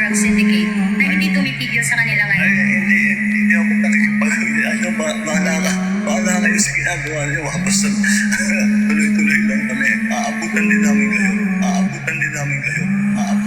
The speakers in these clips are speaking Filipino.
drug syndicate na hindi tumipigil sa kanila Ay, ngayon. hindi, hindi ako nakikipag... Ano, ba, bahala ka. Bahala kayo sa ginagawa niyo. Basta tuloy-tuloy lang kami. Aabutan din namin kayo. Aabutan din namin kayo. Aabutan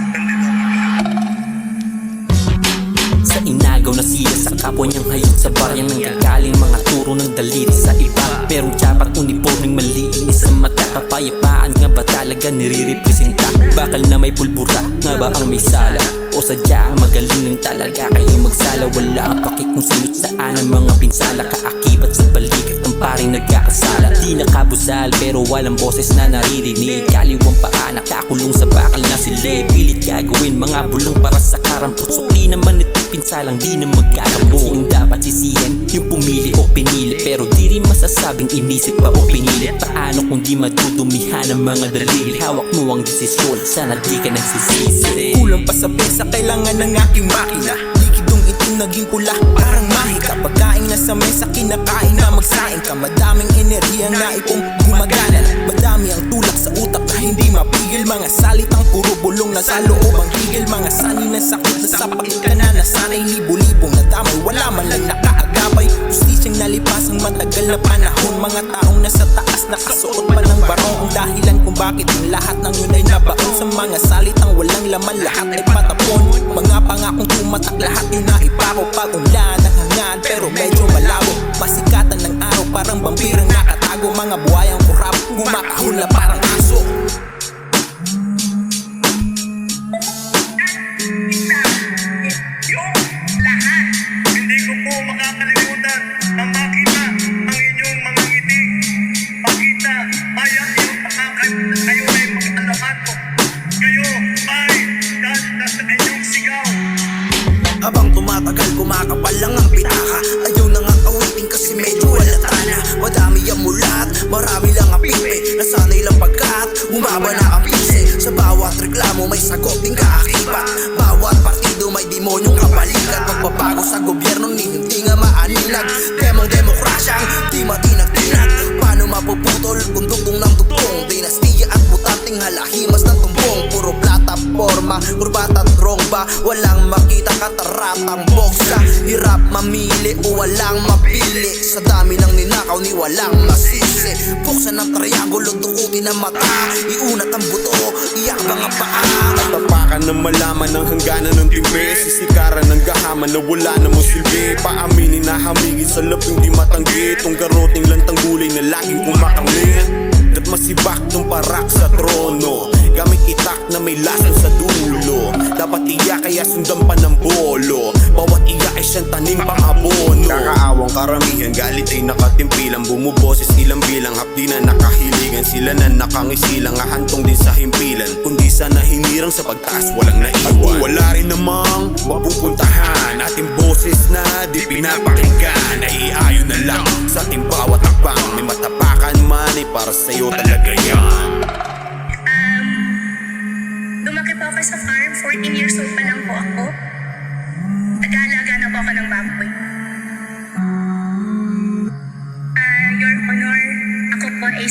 na siya sa kapwa niyang hayot sa barya Nang gagaling mga turo ng daliri sa iba. Pero dapat uniforming malinis sa mata. Kapayapaan nga ba talaga nire-representa? Bakal na may pulbura nga ba ang may sala? O sadya magaling lang talaga kayo magsala? Wala ang paki kung saan ang mga pinsala. Kaakibat sa balikat ng paring nagkakasala. Di nakabusal pero walang boses na naririnig. Kaliwang paa nakakulong sa bakal na sila Pilit gagawin mga bulong para sa karampot. Sukli naman ito pinsalang di na magkakabo Sinong dapat sisihin yung pumili o pinili Pero di rin masasabing inisip pa o pinili. Paano kung di madudumihan ang mga daliri Hawak mo ang desisyon sana di ka nagsisisi. Kulang pa sa pesa, kailangan ng aking makina. Likidong itim naging pula, parang mahika. Pagkain na sa mesa, kinakain na magsaing ka. Madaming enerhiya na ipong gumagana. Madami ang tulak sa utak na hindi mapigil Mga salitang puro bulong na sa loob. Ang higil Mga sani ng sakit na sa pakit ka na Nasanay libo-libong nadamay, wala man lang nakaagapay Justisyang nalipas ang matagal na panahon. Mga taong nasa taas nakasuot pa ng barong Ang dahilan kung bakit ang lahat ng yun ay nabaon. Sa mga salitang walang laman lahat ay patapon. Mga pangakong tumatak lahat yun na ipako. Pag-unlan ang hangad pero medyo malabo. Masikatan ng araw parang vampirang nakatago. Mga buhayang kurap gumakahula parang ko. Kayo ay dahil na sa inyong sigaw. Habang tumatagal kumakapal lang ang pitaka Ayaw na nga kawitin kasi medyo halata na Madami ang mulat, marami lang ang pipi Nasanay lang pagkat humaba na ang pise. Sa bawat reklamo may sagot din kaakibat. Bawat partido may demonyong kabalikat. Magbabago sa gobyerno ni hindi nga maaninag. Demong demokrasyang di matinag-tinag. Paano mapuputol kung dugtong ng dugtong? Dinastiya halahimas ng tumbong Puro plataforma, kurbat at rongba Walang makita kataratang boksa Hirap mamili o walang mapili. Sa dami ng ninakaw ni walang masisi. Buksan ng triangulo, dukutin ang mata. Iunat ang buto, iyakbang ang paa. Tapakan na malaman ng hangganan ng timbe Sisikaran ng gahaman na wala namang silbi Paaminin na hamigin sa laping di matanggi. Itong garoting lantang gulay na laging kumakangit masibak tong parak sa trono. Gamit itak na may lason sa dulo. Dapat iya kaya sundan pa ng bolo. Bawat iya ay siyang tanim Kakaawang karamihan Galit ay nakatimpilang. Bumuboses ilang bilang Hapdi na nakahiligan. Sila na nakangisilang Ahantong din sa himpilan. Kundi sana hinirang sa pagtaas Walang naiwan. At wala rin namang mapupuntahan. Ating boses na di pinapakinggan. Naiayon na lang sa ating bawat akbang May matapakan man ay para sa'yo talaga yan. Um, lumaki po ako sa farm. 14 years old pa lang po ako. Nag-aalaga na po ako ng baboy.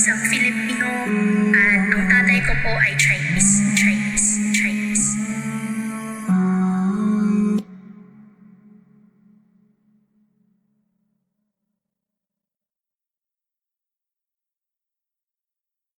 sa Philippines.